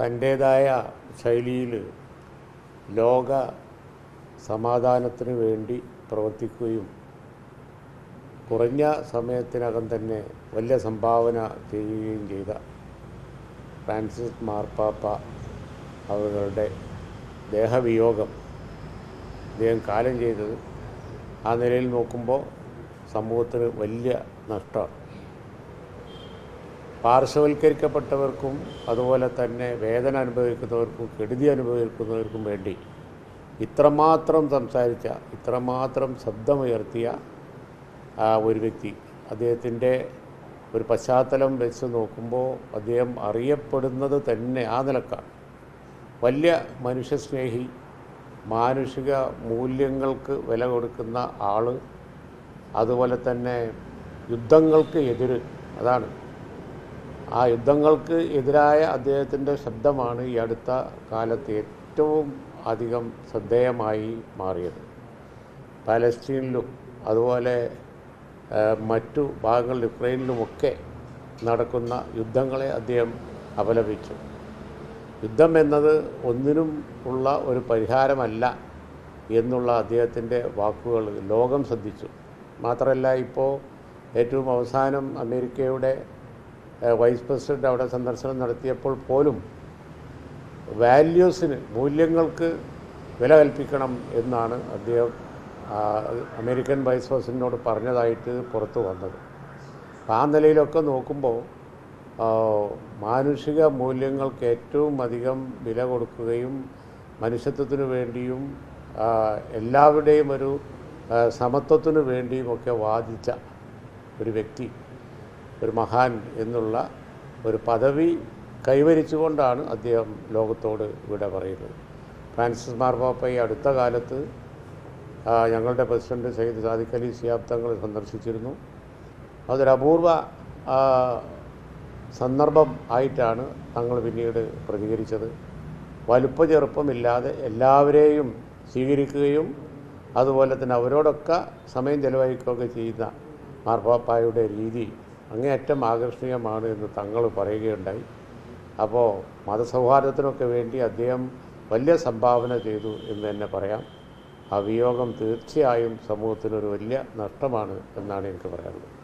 തന്റേതായ ശൈലിയിൽ ലോക സമാധാനത്തിന് വേണ്ടി പ്രവർത്തിക്കുകയും കുറഞ്ഞ സമയത്തിനകം തന്നെ വലിയ സംഭാവന ചെയ്യുകയും ചെയ്ത ഫ്രാൻസിസ് മാർപ്പാപ്പ അവരുടെ ദേഹവിയോഗം അദ്ദേഹം കാലം ചെയ്തത് ആ നിലയിൽ നോക്കുമ്പോൾ സമൂഹത്തിന് വലിയ നഷ്ടമാണ്. പാർശ്വവൽക്കരിക്കപ്പെട്ടവർക്കും അതുപോലെ തന്നെ വേദന അനുഭവിക്കുന്നവർക്കും കെടുതി അനുഭവിക്കുന്നവർക്കും വേണ്ടി ഇത്രമാത്രം സംസാരിച്ച ഇത്രമാത്രം ശബ്ദമുയർത്തിയ ഒരു വ്യക്തി. അദ്ദേഹത്തിന്റെ ഒരു പശ്ചാത്തലം വെച്ച് നോക്കുമ്പോൾ അദ്ദേഹം അറിയപ്പെടുന്നത് തന്നെ ആ നിലക്കാണ്. വലിയ മനുഷ്യസ്നേഹി മാനുഷിക മൂല്യങ്ങൾക്ക് വില കൊടുക്കുന്ന ആൾ അതുപോലെ തന്നെ യുദ്ധങ്ങൾക്ക് എതിര്. അതാണ് ആ യുദ്ധങ്ങൾക്ക് എതിരായ അദ്ദേഹത്തിന്റെ ശബ്ദമാണ് ഈ അടുത്ത കാലത്ത് ഏറ്റവും അധികം ശ്രദ്ധേയമായി മാറിയത്. പാലസ്തീനിലും അതുപോലെ മറ്റു ഭാഗങ്ങളിൽ യുക്രൈനിലുമൊക്കെ നടക്കുന്ന യുദ്ധങ്ങളെ അദ്ദേഹം അപലപിച്ചു. യുദ്ധം എന്നത് ഒന്നിനും ഉള്ള ഒരു പരിഹാരമല്ല എന്നുള്ള അദ്ദേഹത്തിന്റെ വാക്കുകൾ ലോകം ശ്രദ്ധിച്ചു. മാത്രമല്ല ഇപ്പോൾ ഏറ്റവും അവസാനം അമേരിക്കയുടെ വൈസ് പ്രസിഡന്റ് അവിടെ സന്ദർശനം നടത്തിയപ്പോൾ പോലും വാല്യൂസിന് മൂല്യങ്ങൾക്ക് വില കൽപ്പിക്കണം എന്നാണ് അദ്ദേഹം അമേരിക്കൻ വൈസ് പ്രസിഡന്റിനോട് പറഞ്ഞതായിട്ട് പുറത്തു വന്നത്. ആ നിലയിലൊക്കെ നോക്കുമ്പോൾ മാനുഷിക മൂല്യങ്ങൾക്ക് ഏറ്റവും അധികം വില കൊടുക്കുകയും മനുഷ്യത്വത്തിന് വേണ്ടിയും എല്ലാവരുടെയും ഒരു സമത്വത്തിനു വേണ്ടിയുമൊക്കെ വാദിച്ച ഒരു വ്യക്തി ഒരു മഹാൻ എന്നുള്ള ഒരു പദവി കൈവരിച്ചുകൊണ്ടാണ് അദ്ദേഹം ലോകത്തോട് വിട പറയുന്നത്. ഫ്രാൻസിസ് മാർപ്പാപ്പ ഈ അടുത്ത കാലത്ത് ഞങ്ങളുടെ പ്രസിഡന്റ് സയ്യിദ് സാദിഖ് അലി സിയാബ് തങ്ങൾ സന്ദർശിച്ചിരുന്നു. അതൊരു അപൂർവ സന്ദർഭം ആയിട്ടാണ് തങ്ങൾ പിന്നീട് പ്രതികരിച്ചത്. വലുപ്പ ചെറുപ്പമില്ലാതെ എല്ലാവരെയും സ്വീകരിക്കുകയും അതുപോലെ തന്നെ അവരോടൊക്കെ സമയം ചെലവഴിക്കുകയൊക്കെ ചെയ്യുന്ന മാർപ്പാപ്പായുടെ രീതി അങ്ങേയറ്റം ആകർഷണീയമാണ് എന്ന് തങ്ങൾ പറയുകയുണ്ടായി. അപ്പോൾ മതസൗഹാർദ്ദത്തിനൊക്കെ വേണ്ടി അദ്ദേഹം വലിയ സംഭാവന ചെയ്തു എന്ന് തന്നെ പറയാം. ആ വിയോഗം തീർച്ചയായും സമൂഹത്തിനൊരു വലിയ നഷ്ടമാണ് എന്നാണ് എനിക്ക് പറയാനുള്ളത്.